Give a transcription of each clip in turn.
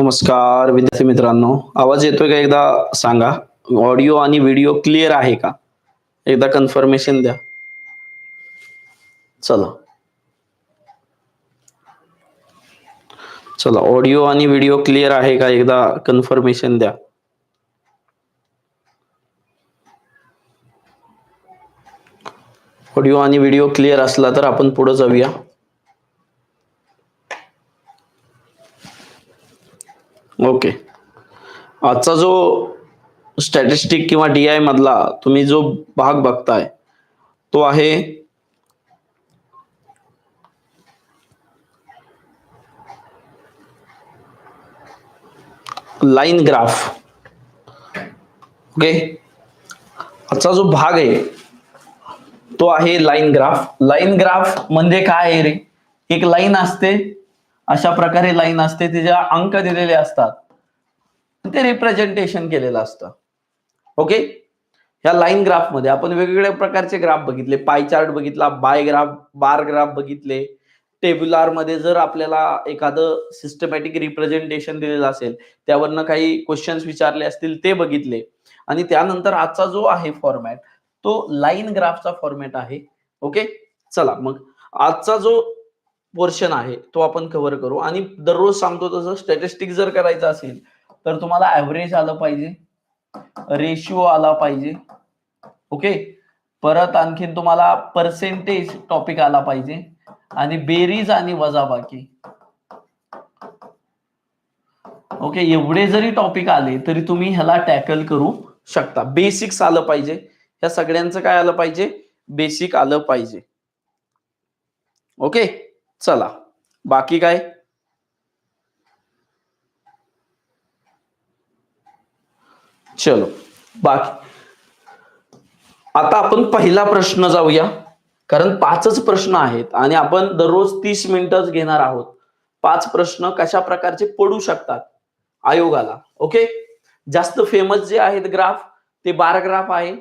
नमस्कार विद्यार्थी मित्रांनो. आवाज येतोय का एकदा? सांगा. ऑडिओ आणि व्हिडिओ क्लिअर आहे का? एकदा कन्फर्मेशन द्या. चला. चला ऑडिओ आणि व्हिडिओ क्लिअर आहे का? एकदा कन्फर्मेशन द्या. ऑडिओ आणि व्हिडिओ क्लिअर असला तर आपण पुढे जाऊया. ओके. आजचा जो स्टॅटिस्टिक किंवा डी आय मधला तुम्ही जो भाग बघताय तो आहे लाईन ग्राफ ओके? आजचा जो भाग आहे तो आहे लाईन ग्राफ लाईन ग्राफ म्हणजे काय आहे रे? एक लाईन असते अशा प्रकारे लाईन असते तिच्या अंक दिलेले असतात ते रिप्रेझेंटेशन केलेलं असतं. ओके ह्या लाईन ग्राफमध्ये आपण वेगवेगळ्या प्रकारचे ग्राफ बघितले. पाय चार्ट बघितला बाय ग्राफ बार ग्राफ बघितले. टेब्युलारमध्ये जर आपल्याला एखादं सिस्टमॅटिक रिप्रेझेंटेशन दिलेलं असेल त्यावरनं काही क्वेश्चन्स विचारले असतील ते बघितले. आणि त्यानंतर आजचा जो आहे फॉर्मॅट तो लाईन ग्राफचा फॉर्मॅट आहे. ओके चला मग आजचा जो पोर्शन आहे तो आपण कव्हर करू. आणि दररोज सांगतो तसं स्टॅटिस्टिक जर करायचं असेल तर तुम्हाला ऍव्हरेज आलं पाहिजे रेशिओ आला पाहिजे ओके परत आणखीन तुम्हाला पर्सेंटेज टॉपिक आला पाहिजे आणि बेरीज आणि वजाबाकी. ओके एवढे जरी टॉपिक आले तरी तुम्ही ह्याला टॅकल करू शकता. बेसिक्स आलं पाहिजे. ह्या सगळ्यांचं काय आलं पाहिजे? बेसिक आलं पाहिजे. ओके चला बाकी काय? चलो बाकी. आता आपण पहिला प्रश्न जाऊया कारण पाचच प्रश्न आहेत आणि आपण दररोज तीस मिनिटच घेणार आहोत. पाच प्रश्न कशा प्रकारचे पडू शकतात आयोगाला ओके? जास्त फेमस जे आहेत ग्राफ ते बार ग्राफ आहे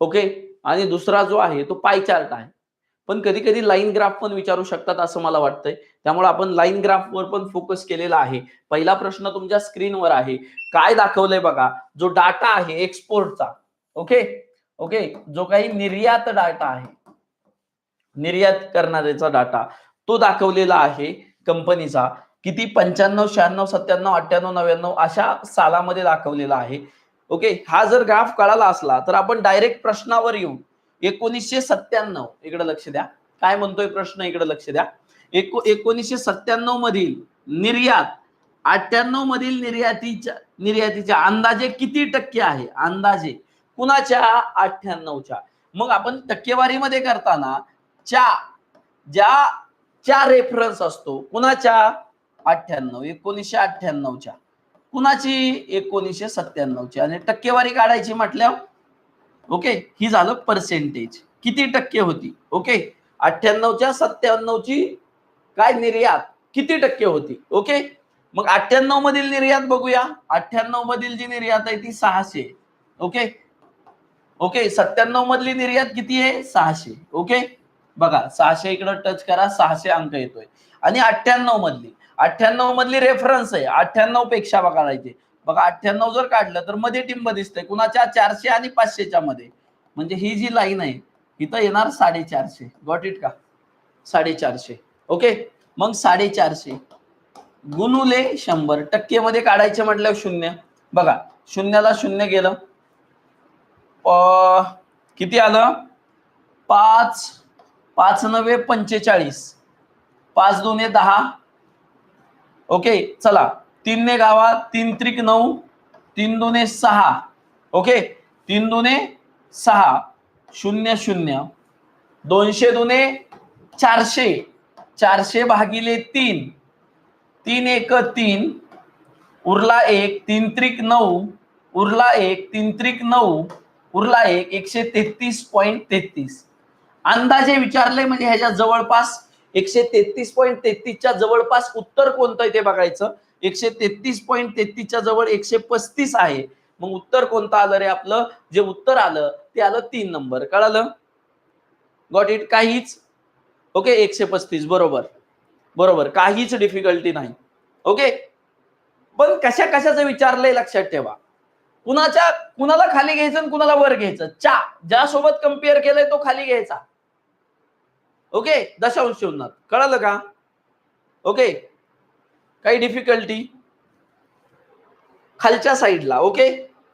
ओके? आणि दुसरा जो आहे तो पाय चार्ट आहे. पण कधी कधी लाईन ग्राफ पण विचारू शकतात असं मला वाटतंय. त्यामुळे आपण लाईन ग्राफवर पण फोकस केलेला आहे. पहिला प्रश्न तुमच्या स्क्रीनवर आहे. काय दाखवलंय बघा? जो डाटा आहे एक्सपोर्टचा ओके ओके जो काही निर्यात डाटा आहे. निर्यात करणाऱ्याचा डाटा तो दाखवलेला आहे कंपनीचा किती? पंच्याण्णव शहाण्णव सत्त्याण्णव अठ्ठ्याण्णव नव्याण्णव अशा सालामध्ये दाखवलेला आहे. ओके हा जर ग्राफ कळाला असला तर आपण डायरेक्ट प्रश्नावर येऊ. एकोणीसशे सत्त्याण्णव. इकडे लक्ष द्या. काय म्हणतोय प्रश्न? इकडे लक्ष द्या. एको एकोणीसशे सत्त्याण्णव मधील निर्यात अठ्ठ्याण्णव मधील निर्यातीच्या निर्यातीच्या अंदाजे किती टक्के आहे? अंदाजे कुणाच्या? अठ्ठ्याण्णवच्या. मग आपण टक्केवारीमध्ये करताना च्या ज्या च्या रेफरन्स असतो कुणाच्या? अठ्ठ्याण्णव एकोणीसशे अठ्ठ्याण्णवच्या. कुणाची? एकोणीसशे सत्त्याण्णवची. आणि टक्केवारी काढायची म्हटल्यावर ओके? ही झालं पर्सेंटेज किती टक्के होती? ओके? अठ्ठ्याण्णवच्या सत्त्याण्णवची काय निर्यात? किती टक्के होती? ओके? मग अठ्ठ्याण्णव मधील निर्यात बघूया. अठ्ठ्याण्णव मधील जी निर्यात आहे ती सहाशे. ओके? ओके? सत्त्याण्णव मधली निर्यात किती आहे? सहाशे. ओके? बघा सहाशे इकडं टच करा सहाशे अंक येतोय. आणि अठ्ठ्याण्णव मधली अठ्ठ्याण्णव मधली रेफरन्स आहे. अठ्ठ्याण्णवपेक्षा बघायचे बघा अठ्ठ्याण्णव जर काढलं तर मध्ये टिंब दिसतंय. कुणाच्या चारशे आणि पाचशेच्या मध्ये? म्हणजे ही जी लाईन आहे इथं येणार साडेचारशे. गॉट इट का? साडेचारशे. ओके मग साडेचारशे. गुणुले शंभर. टक्केमध्ये काढायचे म्हटल्यावर शून्य. बघा शून्याला शून्य गेलं. किती आलं? पाच. पाच नव्हे पंचेचाळीस. पाच दोन दहा. ओके चला. तीनने गावा तीन त्रिक नऊ तीन दोने सहा. ओके तीन दोने सहा. शून्य शून्य. दोनशे दोने चारशे. चारशे भागिले तीन. तीन एक तीन. उरला एक तीन त्रिक नऊ. उरला एक तीन त्रिक नऊ. उरला एक एकशे तेहतीस पॉईंट तेहतीस. अंदाजे विचारले म्हणजे ह्याच्या जवळपास एकशे तेहतीस पॉईंट तेहतीसच्या जवळपास उत्तर कोणतं ते बघायचं? एकशे तेहतीस पॉईंट तेहतीसच्या जवळ एकशे पस्तीस आहे. मग उत्तर कोणतं आलं रे आपलं? जे उत्तर आलं ते आलं तीन नंबर कळालं? गॉट इट काहीच? ओके एकशे पस्तीस. बरोबर. बरोबर. काहीच डिफिकल्टी नाही. ओके पण कशा कशाचं विचारलंय लक्षात ठेवा. कुणाच्या कुणाला खाली घ्यायचं आणि कुणाला वर घ्यायचं? चा. ज्यासोबत कंपेअर केलंय तो खाली घ्यायचा. ओके दशांश शून्यात. कळालं का? ओके काही डिफिकल्टी खालच्या साईडला ओके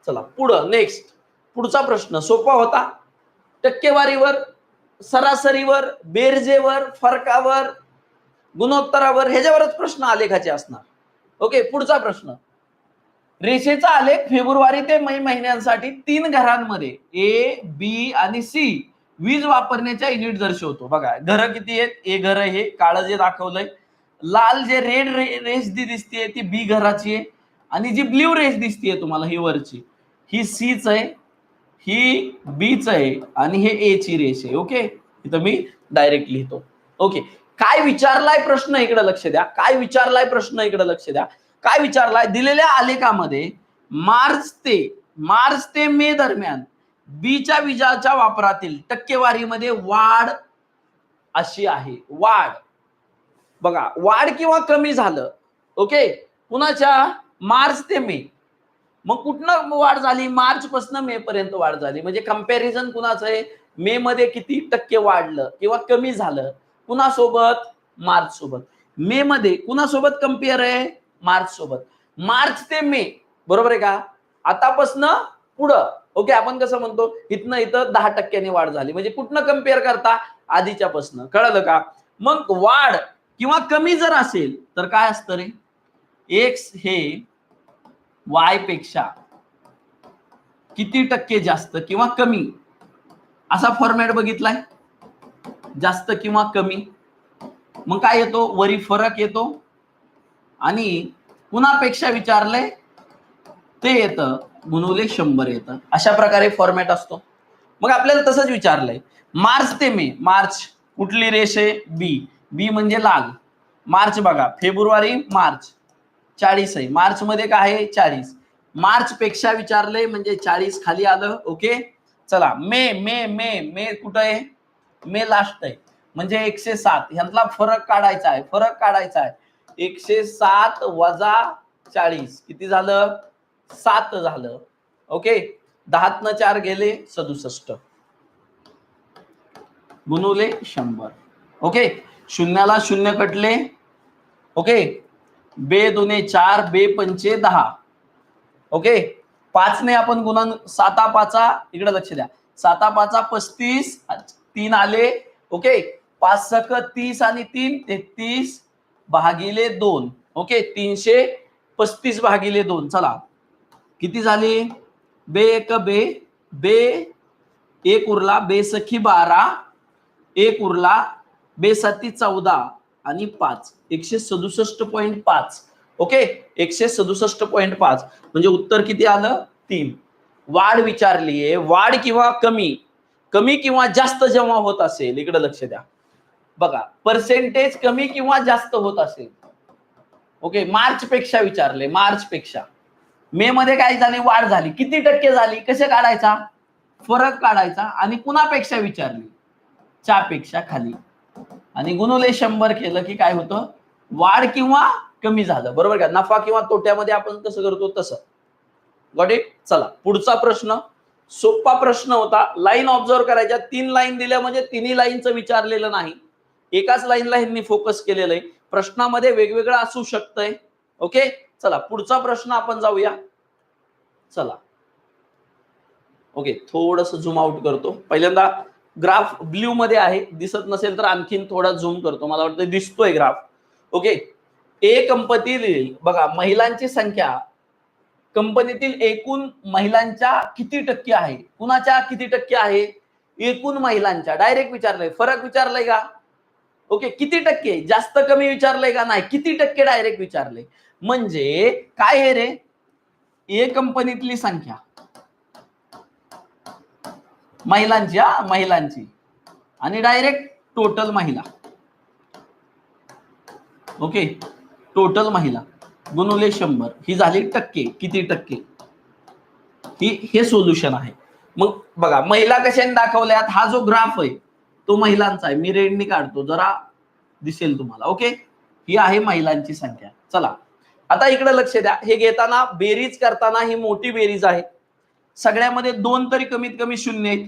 चला पुढं नेक्स्ट पुढचा प्रश्न सोपा होता. टक्केवारीवर सरासरीवर बेरजेवर फरकावर गुणोत्तरावर ह्याच्यावरच प्रश्न आलेखाचे असणार. ओके पुढचा प्रश्न. रेषेचा आलेख फेब्रुवारी ते मे महिन्यांसाठी तीन घरांमध्ये ए बी आणि सी वीज वापरण्याच्या युनिट दर्शवतो. बघा घर किती आहेत? ए घर हे काळं जे दाखवलंय लाल जे रेड रे रेस जी दिसतीये ती बी घराची आहे. आणि जी ब्ल्यू रेस दिसतीये तुम्हाला ही वरची ही सीच आहे ही बीच आहे आणि हे ए ची रेस आहे. ओके इथं मी डायरेक्ट लिहितो. ओके काय विचारलाय प्रश्न इकडे लक्ष द्या. काय विचारलाय प्रश्न इकडे लक्ष द्या. काय विचारलाय? दिलेल्या आलेखामध्ये मार्च ते मार्च ते मे दरम्यान बीच्या विजाच्या वापरातील टक्केवारीमध्ये वाढ अशी आहे. वाढ. बघा वाढ किंवा कमी झालं ओके कुणाच्या? मार्च ते मे. मग कुठनं वाढ झाली? मार्च पासून मे पर्यंत वाढ झाली. म्हणजे कंपॅरिझन कुणाचं आहे? मे मध्ये किती टक्के वाढलं किंवा कमी झालं? कुणासोबत? मार्च सोबत. मे मध्ये कुणासोबत कंपेअर आहे? मार्च सोबत. मार्च ते मे. बरोबर आहे का? आतापासनं पुढं. ओके आपण कसं म्हणतो? इथनं इथं दहा टक्क्यांनी वाढ झाली. म्हणजे कुठनं कंपेअर करता? आधीच्यापासनं. कळलं का? मग वाढ किंवा कमी जर असेल तर काय असतं रे? एक्स हे वायपेक्षा किती टक्के जास्त किंवा कमी? असा फॉर्मॅट बघितलाय? जास्त किंवा कमी? मग काय येतो? वरी फरक येतो. आणि कुणापेक्षा विचारलंय? ते येतं. गुणवले शंभर येतं. अशा प्रकारे फॉर्मॅट असतो. मग आपल्याला तसंच विचारलंय. मार्च ते मे. मार्च कुठली रेष आहे? बी बी म्हणजे लाल. मार्च बघा फेब्रुवारी मार्च. चाळीस आहे. मार्च मध्ये काय आहे? चाळीस. मार्च पेक्षा विचारले म्हणजे चाळीस खाली आलं. ओके? चला. मे मे मे मे कुठं आहे? मे लास्ट आहे. म्हणजे एकशे सात. ह्यातला फरक काढायचा आहे. फरक काढायचा आहे. एकशे सात वजा चाळीस. किती झालं? सात झालं. ओके? दहातनं चार गेले सदुसष्ट. गुणुले शंभर. ओके? शून्याला शून्य कटले. ओके? बे दोने चार बे पंचे दहा. ओके? पाचने आपण गुणा साता पाचा इकडे लक्ष द्या. साता पाचा पस्तीस तीन आले. ओके? पाच सक तीस आणि तीन तेहतीस भागिले दोन. ओके? तीनशे पस्तीस भागिले दोन. चला. किती झाले? बे एक बे. बे एक उरला. बे सखी बारा. एक उरला. बेसाती चौदा आणि पाच. एकशे सदुसष्ट पॉईंट पाच. ओके एकशे सदुसष्ट पॉईंट पाच. म्हणजे उत्तर किती आलं? तीन. वाढ विचारलीये. वाढ किंवा कमी? कमी किंवा जास्त जेव्हा होत असेल इकडे लक्ष द्या. बघा पर्सेंटेज कमी किंवा जास्त होत असेल. ओके मार्च पेक्षा विचारले मार्च पेक्षा. मे मध्ये काय झाली? वाढ झाली. किती टक्के झाली? कसे काढायचा? फरक काढायचा आणि कुणापेक्षा विचारली? च्यापेक्षा खाली. आणि गुणवले शंभर केलं की काय होतं? वाढ किंवा कमी झालं. बरोबर का? नफा किंवा तोट्यामध्ये आपण कसं करतो? तसं. गॉट इट चला. पुढचा प्रश्न. सोपा प्रश्न होता. लाईन ऑब्झर्व करायच्या. तीन लाईन दिल्या म्हणजे तिन्ही लाईनचं विचारलेलं नाही. एकाच लाईनला ह्यांनी फोकस केलेलं आहे. प्रश्नामध्ये वेगवेगळं असू शकतंय. ओके चला. पुढचा प्रश्न आपण जाऊया. चला. ओके थोडस झूम आउट करतो. पहिल्यांदा ग्राफ ब्ल्यू मध्ये आहे दिसत नसेल तर आणखीन थोडा झूम करतो. मला वाटतं दिसतोय ग्राफ. ओके ए कंपनीतील बघा महिलांची संख्या कंपनीतील एकूण महिलांच्या किती टक्के आहे? कुणाच्या किती टक्के आहे? एकूण महिलांच्या. डायरेक्ट विचारलंय. फरक विचारलंय का? ओके किती टक्के? जास्त कमी विचारलंय का नाही? किती टक्के? डायरेक्ट विचारले म्हणजे काय आहे रे? ए कंपनीतली संख्या. महिलांची हा महिलांची. आणि डायरेक्ट टोटल महिला. ओके टोटल महिला. गुणुले शंभर. ही झाली टक्के. किती टक्के? ही हे सोल्युशन आहे. मग बघा महिला कशाने दाखवल्यात? हा जो ग्राफ आहे तो महिलांचा आहे. मी रेडनी काढतो. जरा दिसेल तुम्हाला. ओके ही आहे महिलांची संख्या. चला. आता इकडे लक्ष द्या. हे घेताना बेरीज करताना ही मोठी बेरीज आहे. सगळ्यामध्ये दोन तरी कमीत कमी शून्य आहेत.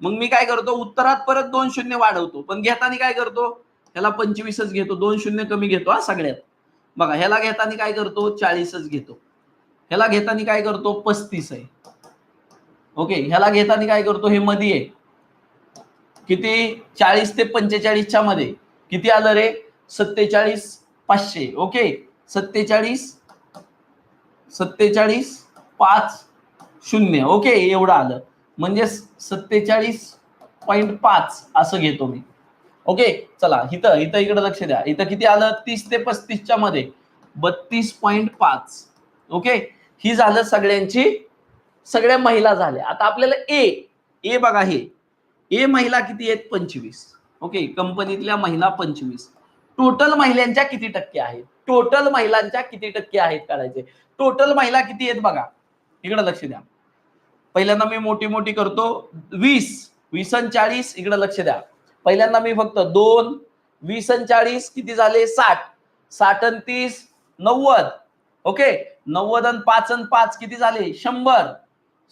मग मी काय करतो उत्तरात परत दोन शून्य वाढवतो. पण घेताना काय करतो ह्याला पंचवीसच घेतो दोन शून्य कमी घेतो हा सगळ्यात. बघा ह्याला घेताना काय करतो चाळीसच घेतो. ह्याला घेताना काय करतो पस्तीस आहे. ओके ह्याला घेताना काय करतो हे मध्ये आहे. किती? चाळीस ते पंचेचाळीसच्या मध्ये. किती आलं रे? सत्तेचाळीस पाचशे. ओके सत्तेचाळीस सत्तेचाळीस पाच शून्य. ओके एवढं आलं. म्हणजे सत्तेचाळीस पॉईंट पाच असं घेतो मी. ओके चला इथं इथं इकडे लक्ष द्या. इथं किती आलं? तीस ते पस्तीसच्या मध्ये. बत्तीस पॉईंट पाच. ओके ही झालं सगळ्यांची सगळ्या महिला झाल्या. आता आपल्याला ए ए बघा हे. ए महिला किती आहेत? पंचवीस. ओके कंपनीतल्या महिला पंचवीस. टोटल महिलांच्या किती टक्के आहेत? टोटल महिलांच्या किती टक्के आहेत काढायचे? टोटल महिला किती आहेत बघा. इकडे लक्ष द्या. पहिल्यांदा मी मोठी मोठी करतो वीस वीस चाळीस इकडे लक्ष द्या. पहिल्यांदा मी फक्त दोन वीस आणि चाळीस किती झाले? साठ. साठ आणि तीस नव्वद. ओके? नव्वद आणि पाच आणि पाच किती झाले? शंभर.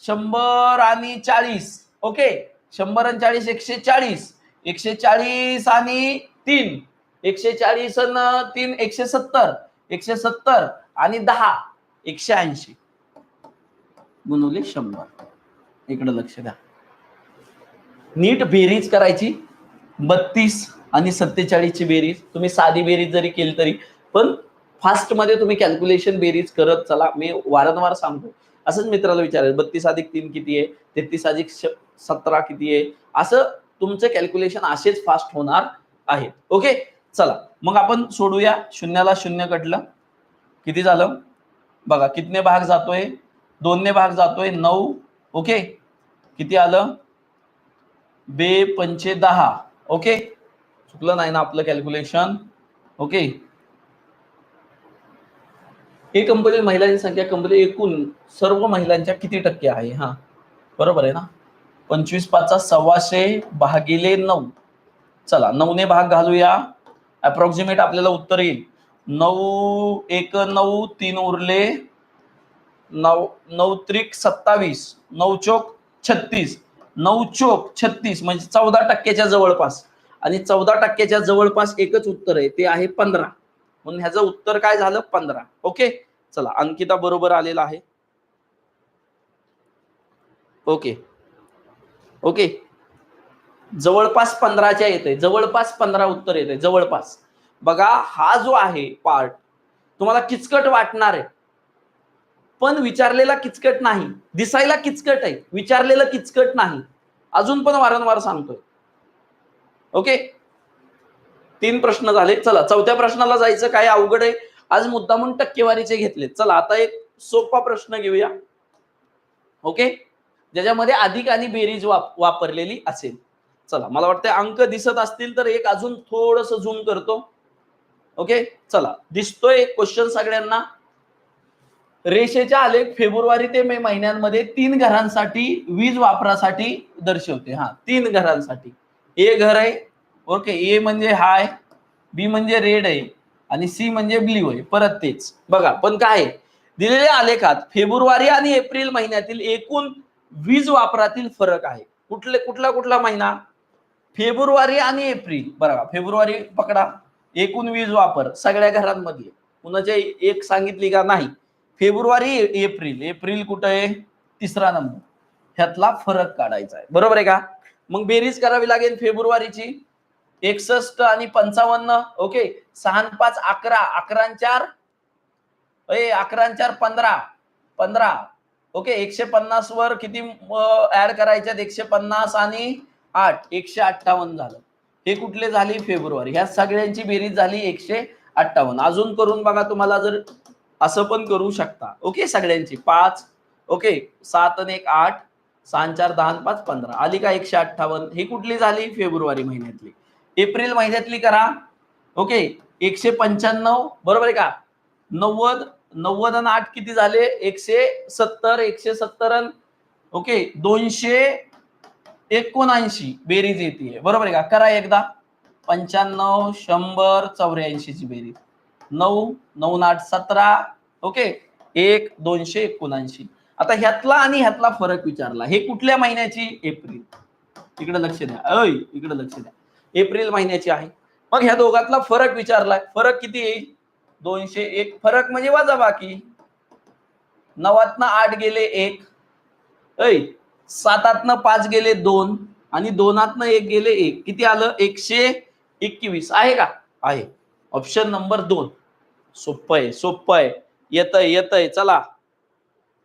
शंभर आणि चाळीस. ओके? शंभर आणि चाळीस एकशे चाळीस. एकशे चाळीस आणि तीन. एकशे चाळीस आणि तीन एकशे सत्तर. एकशे सत्तर आणि दहा. एकशे ऐंशी. गुणवले शंभर. इकडं लक्ष द्या. नीट बेरीज करायची. बत्तीस आणि सत्तेचाळीसची बेरीज. तुम्ही साधी बेरीज जरी केली तरी पण फास्टमध्ये तुम्ही कॅल्क्युलेशन बेरीज करत चला. मी वारंवार सांगतो. असंच मित्राला विचारायचं बत्तीस अधिक तीन किती आहे? तेहतीस अधिक सतरा किती आहे? असं तुमचं कॅल्क्युलेशन असेच फास्ट होणार आहे. ओके चला. मग आपण सोडूया. शून्याला शून्य कटलं. किती झालं? बघा कितने भाग जातोय? दोनने भाग जातोय. नऊ ओके किती आलं? बे पंचे दहा. ओके चुकलं नाही ना आपलं कॅल्क्युलेशन ओके ही कंपनी महिलांची संख्या कंपनी एकूण सर्व महिलांच्या किती टक्के आहे? हा. बरोबर आहे ना? पंचवीस पाचचा सव्वाशे भागिले नऊ. चला नऊने भाग घालूया. अप्रॉक्सिमेट आपल्याला उत्तर येईल. नऊ एक नऊ तीन उरले. नऊ नऊ त्रिक सत्तावीस नऊ चोक छत्तीस नऊ चोक छत्तीस म्हणजे चौदा टक्क्याच्या जवळपास. आणि चौदा टक्क्याच्या जवळपास एकच उत्तर आहे ते आहे पंधरा. म्हणून ह्याचं उत्तर काय झालं? पंधरा. ओके? चला अंकिता बरोबर आलेला आहे. ओके. ओके? जवळपास पंधराच्या येते जवळपास पंधरा उत्तर येते जवळपास. बघा हा जो आहे पार्ट तुम्हाला किचकट वाटणार आहे. पण विचारलेला किचकट नाही. दिसायला किचकट आहे विचारलेलं किचकट नाही. अजून पण वारंवार सांगतोय. ओके तीन प्रश्न झाले. चला चौथ्या प्रश्नाला जायचं काय अवघड आहे? आज मुद्दामून टक्केवारीचे घेतले चला आता एक सोपा प्रश्न घेऊया. ओके ज्याच्यामध्ये अधिक आणि बेरीज वाप वापरलेली असेल. चला मला वाटतं अंक दिसत असतील तर एक अजून थोडस झूम करतो. ओके चला दिसतोय क्वेश्चन सगळ्यांना. रेषेच्या आलेख फेब्रुवारी ते मे महिन्यांमध्ये तीन घरांसाठी वीज वापरासाठी दर्शवते. हा तीन घरांसाठी. ए घर आहे ओके ए म्हणजे हाय बी म्हणजे रेड आहे आणि सी म्हणजे ब्ल्यू आहे. परत तेच. बघा पण काय आहे? दिलेल्या आलेखात फेब्रुवारी आणि एप्रिल महिन्यातील एकूण वीज वापरातील फरक आहे. कुठले कुठला कुठला महिना? फेब्रुवारी आणि एप्रिल. बघा फेब्रुवारी पकडा. एकूण वीज वापर सगळ्या घरांमधले कुणाच्या एक सांगितली का? नाही. February April. एप्रिल कुठं आहे? तिसरा नंबर. ह्यातला फरक काढायचा आहे. बरोबर आहे का? मग बेरीज करावी लागेल फेब्रुवारीची. एकसष्ट आणि पंचावन्न ओके. सहा पाच अकरा. अकरा चार? ए अकरा चार पंधरा. पंधरा. ओके एकशे पन्नास वर किती ऍड करायच्यात एकशे पन्नास आणि आठ. एकशे अठ्ठावन्न झालं. हे कुठले झाली? फेब्रुवारी. ह्या सगळ्यांची बेरीज झाली एकशे अठ्ठावन्न. अजून करून बघा तुम्हाला जर असं पण करू शकता. ओके सगळ्यांची? पाच. ओके सात आणि एक आठ. सहा चार दहा पाच पंधरा. आली का एकशे अठ्ठावन्न? ही कुठली झाली? फेब्रुवारी महिन्यातली. एप्रिल महिन्यातली करा. ओके एकशे पंच्याण्णव. बरोबर आहे का? नव्वद नव्वद आणि आठ किती झाले? एकशे सत्तर एकशे सत्तर ओके दोनशे एकोणऐंशी बेरीज येते बरोबर आहे का? करा एकदा. पंच्याण्णव शंभर चौऱ्याऐंशीची बेरीज. नऊ नऊ आठ सतरा. ओके? एक दोनशे एकोणऐंशी. आता ह्यातला आणि ह्यातला फरक विचारला. हे कुठल्या महिन्याची? एप्रिल. इकडे लक्ष द्या. अय इकडे लक्ष द्या. एप्रिल महिन्याची आहे. मग ह्या दोघातला फरक विचारलाय. फरक किती येईल? दोनशे एक. फरक म्हणजे वाजा बाकी. नवातनं आठ गेले एक. ऐ सातातनं पाच गेले दोन आणि दोनातनं एक गेले एक. किती आलं? एकशे एकवीस. आहे का? आहे. ऑप्शन नंबर दोन. सोप्प आहे सोप्प आहे. येतय येतय चला.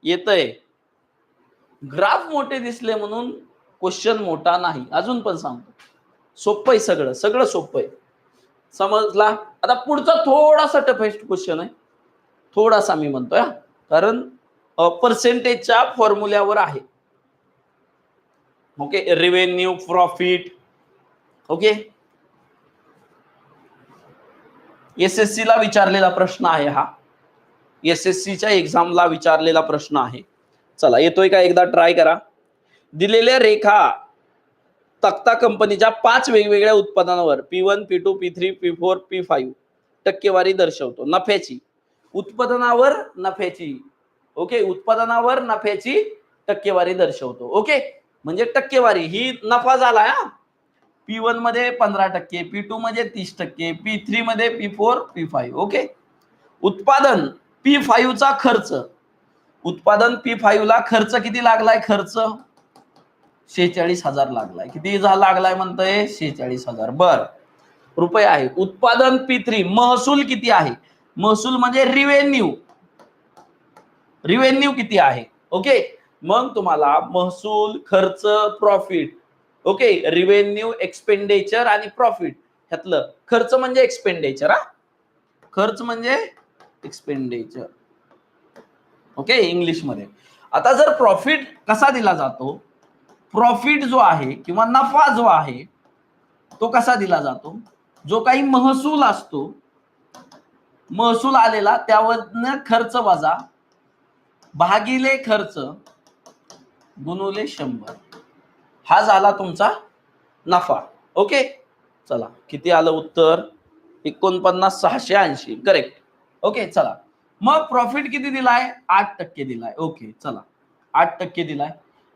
येतय. ग्राफ मोठे दिसले म्हणून क्वेश्चन मोठा नाही. अजून पण सांगतो. सोपं आहे सगळं सगळं सोपं आहे. समजला? आता पुढचा थोडासा टफेस्ट क्वेश्चन आहे. थोडासा मी म्हणतोय हा. कारण पर्सेंटेजच्या फॉर्म्युल्यावर आहे. Okay revenue profit okay S S C ला विचारलेला प्रश्न आहे हा. एस एस सीच्या एक्झामला विचारलेला प्रश्न आहे. चला येतोय का? एकदा ट्राय करा. दिलेल्या रेखा तक्ता कंपनीच्या पाच वेगवेगळ्या उत्पादनावर P one P two P three P four P five टक्केवारी दर्शवतो. नफ्याची. उत्पादनावर नफ्याची. ओके? उत्पादनावर नफ्याची टक्केवारी दर्शवतो. ओके? म्हणजे टक्केवारी. ही नफा झाला हा. पी वनमध्ये पंधरा टक्के पी टू मध्ये तीस टक्के पी थ्री मध्ये P four P five okay? उत्पादन. पी चा खर्च. उत्पादन पी फाईव्हला खर्च किती लागलाय? खर्च? शेहेचाळीस हजार लागलाय. किती झा लागलाय म्हणतंय? शेहेचाळीस हजार. बर. रुपये आहे. उत्पादन पी थ्री महसूल किती आहे? महसूल म्हणजे रिव्हेन्यू रिव्हेन्यू किती आहे? ओके? मग तुम्हाला महसूल खर्च प्रॉफिट ओके? रिव्हेन्यू एक्सपेंडेचर आणि प्रॉफिट ह्यातलं खर्च म्हणजे एक्सपेंडेचर हा? खर्च म्हणजे एक्सपेंडेचर ओके इंग्लिशमध्ये. आता जर प्रॉफिट कसा दिला जातो? प्रॉफिट जो आहे किंवा नफा जो आहे तो कसा दिला जातो? जो काही महसूल असतो महसूल आलेला त्यावरनं खर्च वजा भागिले खर्च गुणुले शंभर. हा झाला तुमचा नफा. ओके चला किती आलं उत्तर? एकोणपन्नास सहाशे ऐंशी. करेक्ट ओके चला. मग प्रॉफिट किती दिलाय? आठ टक्के दिलाय. ओके चला. आठ टक्के दिलाय.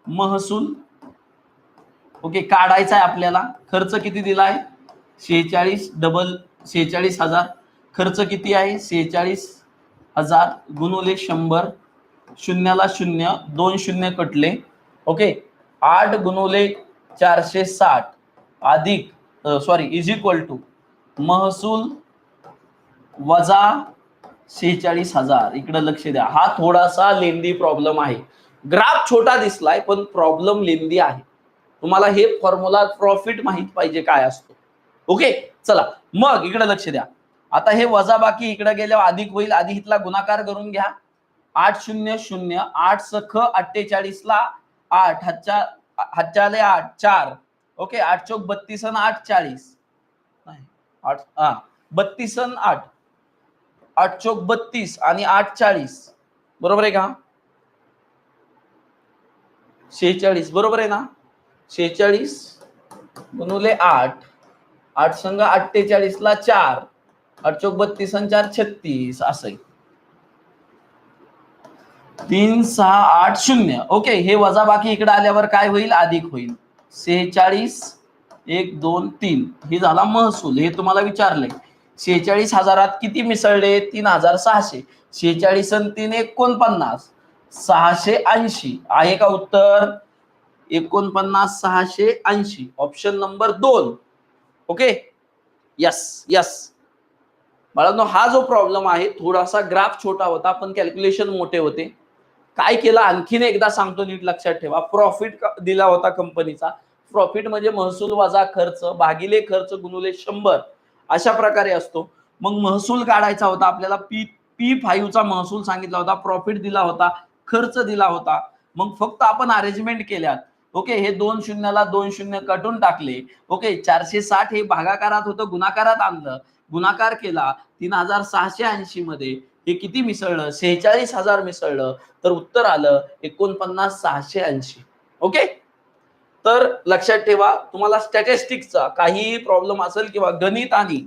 महसूल? ओके काढायचा आहे आपल्याला. खर्च किती दिलाय? शेहेचाळीस डबल शेहेचाळीस हजार. खर्च किती आहे? शेहेचाळीस हजार गुणुले शंभर. शून्याला शून्य दोन शून्य कटले. ओके आठ गुणुले चारशे साठ. अधिक सॉरी इज इक्वल टू महसूल वजा सेहेचाळीस हजार. इकडे लक्ष द्या. हा थोडासा लेंदी प्रॉब्लेम आहे. ग्राफ छोटा दिसलाय पण प्रॉब्लेम लेंदी आहे. तुम्हाला हे फॉर्म्युला प्रॉफिट माहीत पाहिजे काय असतो. ओके चला. मग इकडे लक्ष द्या. आता हे वजा बाकी इकडे गेल्यावर अधिक होईल. आधी इथला गुणाकार करून घ्या. आठ शून्य शून्य. आठ सख अठ्ठेचाळीस ला आठ. हातच्या हातच्याले आठ. चार. ओके आठ चौक बत्तीस आणि आठ चाळीस. नाही. आठ हा. बत्तीस आणि आठ. आठ चौक बत्तीस आणि आठ चाळीस. बरोबर आहे का? शेहेचाळीस. बरोबर आहे ना? शेहेचाळीस गुणुले आठ. आठ संघ अठ्ठेचाळीस ला चार. आठ चौक बत्तीस आणि चार छत्तीस. असं तीन सहा आठ शून्य. ओके हे वजा बाकी इकडे आल्यावर काय होईल? अधिक होईल. सेहेचाळीस एक दोन तीन. हे झाला महसूल. हे तुम्हाला विचारलंय. शेहेचाळीस हजारात किती मिसळले? तीन हजार सहाशे. शेहेचाळीस आणि तीन एकोणपन्नास. सहाशे ऐंशी. आहे का उत्तर? एकोणपन्नास सहाशे ऐंशी. ऑप्शन नंबर दोन. ओके यस यस बाळांनो हा जो प्रॉब्लेम आहे थोडासा ग्राफ छोटा होता पण कॅल्क्युलेशन मोठे होते. काय केलं? आणखीन एकदा सांगतो नीट लक्षात ठेवा. प्रॉफिट दिला होता कंपनीचा प्रॉफिट म्हणजे महसूल वजा खर्च भागिले खर्च गुणुले शंभर. अशा प्रकारे असतो. मग महसूल काढायचा होता आपल्याला पी पी चा महसूल सांगितला होता प्रॉफिट दिला होता खर्च दिला होता. मग फक्त आपण अरेंजमेंट केल्यात. ओके हे दोन शून्याला दोन शून्य कटून टाकले. ओके चारशे साठ हे भागाकारात होतं गुणाकारात आणलं. गुणाकार केला तीन हजार सहाशे ऐंशी मध्ये हे किती मिसळलं? सेहेचाळीस हजार मिसळलं. तर उत्तर आलं एकोणपन्नास सहाशे ऐंशी. ओके तर लक्षात ठेवा तुम्हाला स्टॅटिस्टिक्सचा काही प्रॉब्लेम असेल किंवा गणित आणि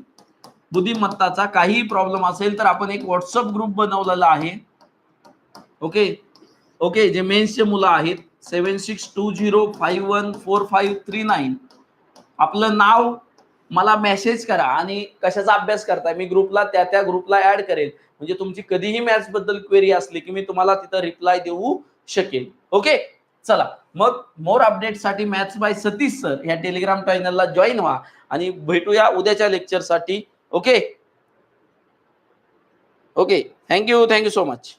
बुद्धिमत्ताचा काहीही प्रॉब्लेम असेल तर आपण एक व्हॉट्सअप ग्रुप बनवलेला आहे. ओके ओके जे मेन्सचे मुलं आहेत seven six two zero five one four five three nine आपलं नाव मला मेसेज करा आणि कशाचा अभ्यास करताय? मी ग्रुपला त्या त्या ग्रुपला ऍड करेल. म्हणजे तुमची कधीही मॅथ्सबद्दल क्वेरी असली की मी तुम्हाला तिथं रिप्लाय देऊ शकेल. ओके चला. मग मोर अपडेटसाठी मॅथ्स बाय सतीश सर या टेलिग्राम चॅनलला जॉईन व्हा आणि भेटूया उद्याच्या लेक्चरसाठी okay okay thank you thank you so much